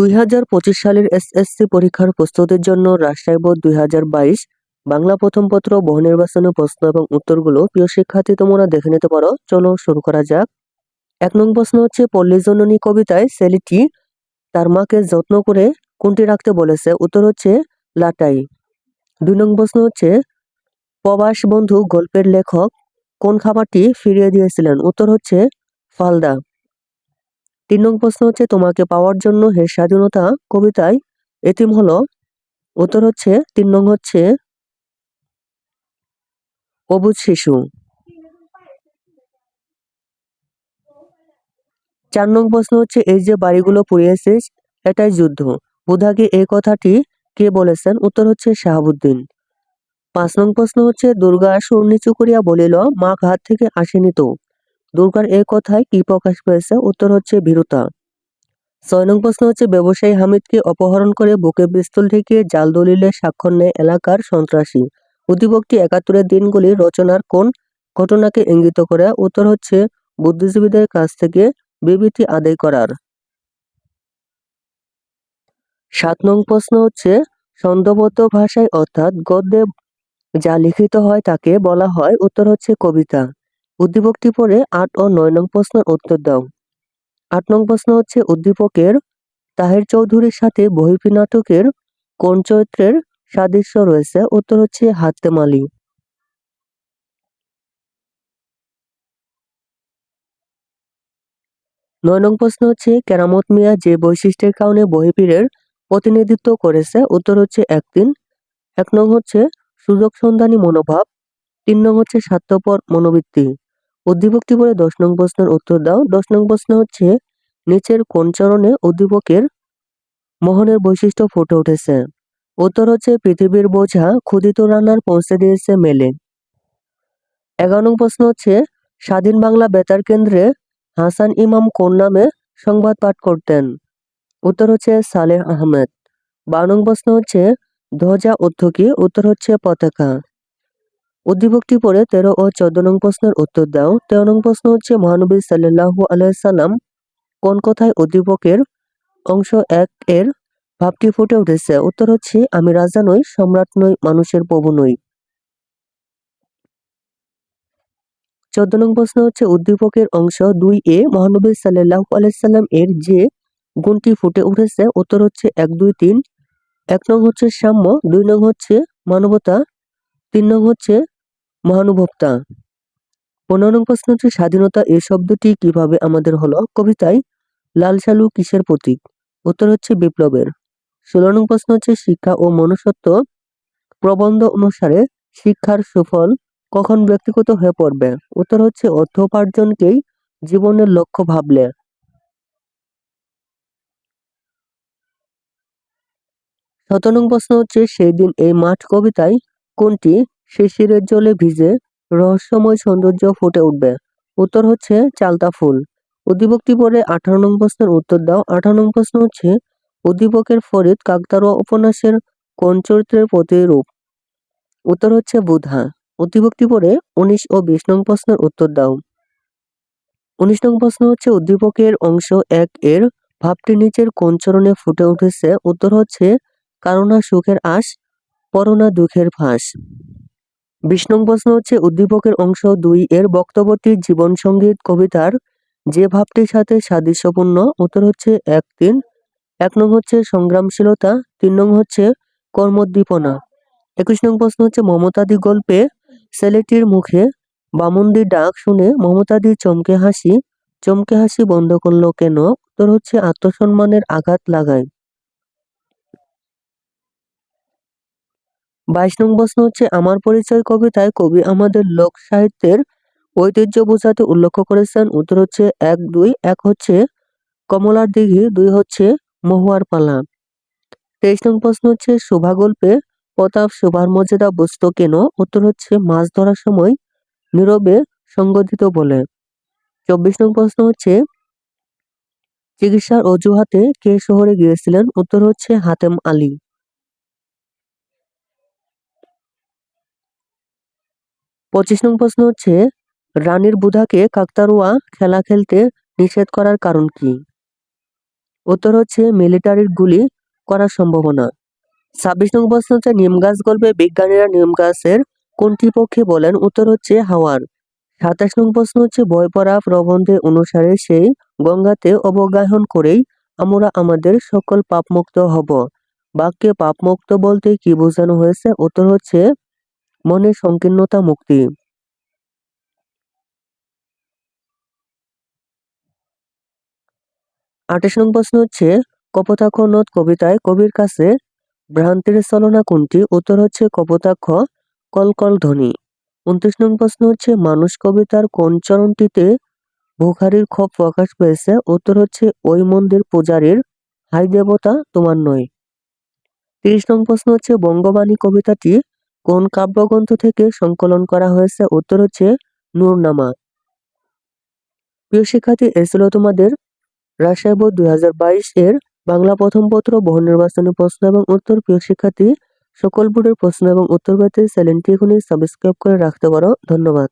দুই হাজার পঁচিশ সালের এসএসসি পরীক্ষার প্রস্তুতির জন্য রাজশাহী বোর্ড দুই হাজার বাইশ, বাংলা প্রথম পত্র প্রশ্ন এবং উত্তরগুলো। প্রিয় শিক্ষার্থী, তোমরা দেখে নিতে পারো। চলো শুরু করা যাক। এক নং প্রশ্ন হচ্ছে পল্লী জননী কবিতায় ছেলেটি তার মাকে যত্ন করে কোনটি রাখতে বলেছে? উত্তর হচ্ছে, লাটাই। দুই নং প্রশ্ন হচ্ছে, প্রবাস বন্ধু গল্পের লেখক কোন খাবারটি ফিরিয়ে দিয়েছিলেন? উত্তর হচ্ছে, ফালদা। তিন নং প্রশ্ন হচ্ছে, তোমাকে পাওয়ার জন্য হে স্বাধীনতা কবিতায় এতিম হলো। উত্তর হচ্ছে, তিন নং হচ্ছে, অবুজ শিশু। চার নং প্রশ্ন হচ্ছে, এই যে বাড়িগুলো পুড়িয়েছিস এটাই যুদ্ধ। বুধাকে এই কথাটি কে বলেছেন? উত্তর হচ্ছে, শাহাবুদ্দিন। পাঁচ নং প্রশ্ন হচ্ছে, দুর্গা সুর নিচু করিয়া বলিল মা ঘাট থেকে আসেনি তো? দুর্গার এই কথায় কি প্রকাশ পেয়েছে? উত্তর হচ্ছে ভীরুতা। ছয় নং প্রশ্ন হচ্ছে, ব্যবসায়ী হামিদকে অপহরণ করে বুকে পিস্তল ঠেকিয়ে জাল দলিলে স্বাক্ষর নেয় এলাকার সন্ত্রাসী। অধিভক্তি একাত্তরের দিনগুলি রচনার কোন ঘটনাকে ইঙ্গিত করে? উত্তর হচ্ছে, বুদ্ধিজীবীদের কাছ থেকে বিবৃতি আদায় করার। সাত নং প্রশ্ন হচ্ছে, ছন্দবদ্ধ ভাষায় অর্থাৎ গদ্যে যা লিখিত হয় তাকে বলা হয়, উত্তর হচ্ছে কবিতা। উদ্দীপকটি পড়ে আট ও নয় নং প্রশ্নের উত্তর দাও। আট নং প্রশ্ন হচ্ছে, উদ্দীপকের তাহের চৌধুরীর সাথে বহিপি নাটকের কোন চরিত্রের সাদৃশ্য রয়েছে? উত্তর হচ্ছে, হাতেম নয় নং প্রশ্ন হচ্ছে, কেরামত মিয়া যে বৈশিষ্ট্যের কারণে বহিপীরের প্রতিনিধিত্ব করেছে? উত্তর হচ্ছে, একদিন। এক নং হচ্ছে, সুযোগ সন্ধানী মনোভাব। তিন নং হচ্ছে, স্বার্থপর মনোবৃত্তি। উদ্দীপকটি বলে দশ নং প্রশ্নের উত্তর দাও। দশ নং প্রশ্ন হচ্ছে, নিচের কোন চরণে উদ্দীপকের মোহনের বৈশিষ্ট্য ফুটে উঠেছে? উত্তর হচ্ছে, পৃথিবীর বোঝা ক্ষুদিত রান্নার পৌঁছে দিয়েছে মেলে। এগারো নং প্রশ্ন হচ্ছে, স্বাধীন বাংলা বেতার কেন্দ্রে হাসান ইমাম কোন নামে সংবাদ পাঠ করতেন? উত্তর হচ্ছে, সালেহ আহমেদ। বারো নং প্রশ্ন হচ্ছে, ধ্বজা অর্থ উত্তর হচ্ছে, পতাকা। উদ্দীপকটি পড়ে তেরো ও চোদ্দ নং প্রশ্নের উত্তর দাও। তেরো নং প্রশ্ন হচ্ছে, মহানবী সাল্লাহু আলাইসাল্লাম কোন কথায় উদ্দীপকের অংশ এক এর ভাবটি ফুটে উঠেছে? উত্তর হচ্ছে, আমি রাজা নই, সম্রাট নই, মানুষের প্রভু নই। চোদ্দ নং প্রশ্ন হচ্ছে, উদ্দীপকের অংশ দুই এ, মহানবী সাল্লাহ আলাইসাল্লাম এর যে গুণটি ফুটে উঠেছে, উত্তর হচ্ছে এক, দুই, তিন। এক নং হচ্ছে সাম্য, দুই নং হচ্ছে মানবতা, তিন নং হচ্ছে মহানুভবতা পনেরো নং প্রশ্ন হচ্ছে স্বাধীনতা এই শব্দটি কীভাবে আমাদের হলো? কবিতায় লাল সালু কিসের প্রতীক? উত্তর হচ্ছে বিপ্লবের। ষোলো নং প্রশ্ন হচ্ছে শিক্ষা ও মনুষ্যত্ব প্রবন্ধ অনুসারে শিক্ষার সুফল কখন ব্যক্তিগত হয়ে পড়বে? উত্তর হচ্ছে অর্থ উপার্জনকেই জীবনের লক্ষ্য ভাবলে। শত নং প্রশ্ন হচ্ছে সেই দিন এই মাঠ কবিতায় কোনটি শিশিরের জলে ভিজে রহস্যময় সৌন্দর্য ফুটে উঠবে। উত্তর হচ্ছে চালতা ফুল। উদ্দীপকটি পরে আঠারো নং প্রশ্নের উত্তর দাও। আঠারো নং প্রশ্ন হচ্ছে উদ্দীপকের ফরিদ কাকতারুয়া উপন্যাসের কোন চরিত্রের প্রতিরূপ? উত্তর হচ্ছে বুধা। উদ্দীপকটি পরে উনিশ ও বিশ নং প্রশ্নের উত্তর দাও। উনিশ নং প্রশ্ন হচ্ছে উদ্দীপকের অংশ এক এর ভাবটি নিচের কোন চরণে ফুটে উঠেছে? উত্তর হচ্ছে কারণা সুখের আশ, পরনা দুঃখের ফাঁস। বিশ নং প্রশ্ন হচ্ছে, উদ্দীপকের অংশ দুই এর বক্তব্যটি জীবন সংগীত কবিতার যে ভাবটির সাথে সাদৃশ্যপূর্ণ। উত্তর হচ্ছে এক তিন। এক নং হচ্ছে সংগ্রামশীলতা। তিন নং হচ্ছে কর্মোদ্দীপনা। একুশ নং প্রশ্ন হচ্ছে, মমতাদি গল্পে ছেলেটির মুখে বামুন্দির ডাক শুনে মমতাদি চমকে হাসি। চমকে হাসি বন্ধ করল কেন? উত্তর হচ্ছে, আত্মসম্মানের আঘাত লাগায়। বাইশ নং প্রশ্ন হচ্ছে, আমার পরিচয় কবিতায় কবি আমাদের লোক সাহিত্যের ঐতিহ্য বোঝাতে উল্লেখ করেছেন। উত্তর হচ্ছে এক, দুই, এক হচ্ছে কমলার দিঘি, দুই হচ্ছে মহুয়ার পালা। তেইশ নং প্রশ্ন হচ্ছে শোভা গল্পে প্রতাপ শোভার মর্যাদা বুঝতো কেন? উত্তর হচ্ছে, মাছ ধরার সময় নীরবে সংগঠিত বলে। চব্বিশ নং প্রশ্ন হচ্ছে, চিকিৎসার অজুহাতে কে শহরে গিয়েছিলেন? উত্তর হচ্ছে, হাতেম আলী। পঁচিশ নং প্রশ্ন হচ্ছে, রানীর বুধাকে কাকতারুয়া খেলা খেলতে নিষেধ করার কারণ কি? উত্তর হচ্ছে, মিলিটারির গুলি করার সম্ভাবনা। ছাব্বিশ নং প্রশ্ন হচ্ছে, নিম গাছ গল্পে বিজ্ঞানীরা নিম গাছের কোনটি পক্ষে বলেন? উত্তর হচ্ছে, হাওয়ার। সাতাশ নং প্রশ্ন হচ্ছে বই পড়া প্রবন্ধে অনুসারে সেই গঙ্গাতে অবগাহন করেই আমরা আমাদের সকল পাপমুক্ত হব। বাক্যে পাপমুক্ত বলতে কি বোঝানো হয়েছে? উত্তর হচ্ছে মনের সংকীর্ণতা, মুক্তি। আঠাশ নং প্রশ্ন হচ্ছে, কপোতাক্ষ নদ কবিতায় কবির কাছে ভ্রান্তির চলনা কোনটি? উত্তর হচ্ছে কপোতাক্ষ কলকল ধ্বনি উনত্রিশ নং প্রশ্ন হচ্ছে, মানুষ কবিতার কোন চরণটিতে ভুখারির ক্ষোভ প্রকাশ পেয়েছে? উত্তর হচ্ছে, ওই মন্দির পূজারীর হাই দেবতা, তোমার নয়। তিরিশ নং প্রশ্ন হচ্ছে, বঙ্গবাণী কবিতাটি কোন কাব্যগ্রন্থ থেকে সংকলন করা হয়েছে? উত্তর হচ্ছে নূরনামা প্রিয় শিক্ষার্থী এ ছিল তোমাদের রাজশাহী বোর্ড দুই এর বাংলা প্রথম পত্র, বহু নির্বাচনী প্রশ্ন এবং উত্তর। প্রিয় শিক্ষার্থী, সকল বোর্ডের প্রশ্ন এবং উত্তর পেতে চ্যানেলটি এখনই সাবস্ক্রাইব করে রাখতে পারো। ধন্যবাদ।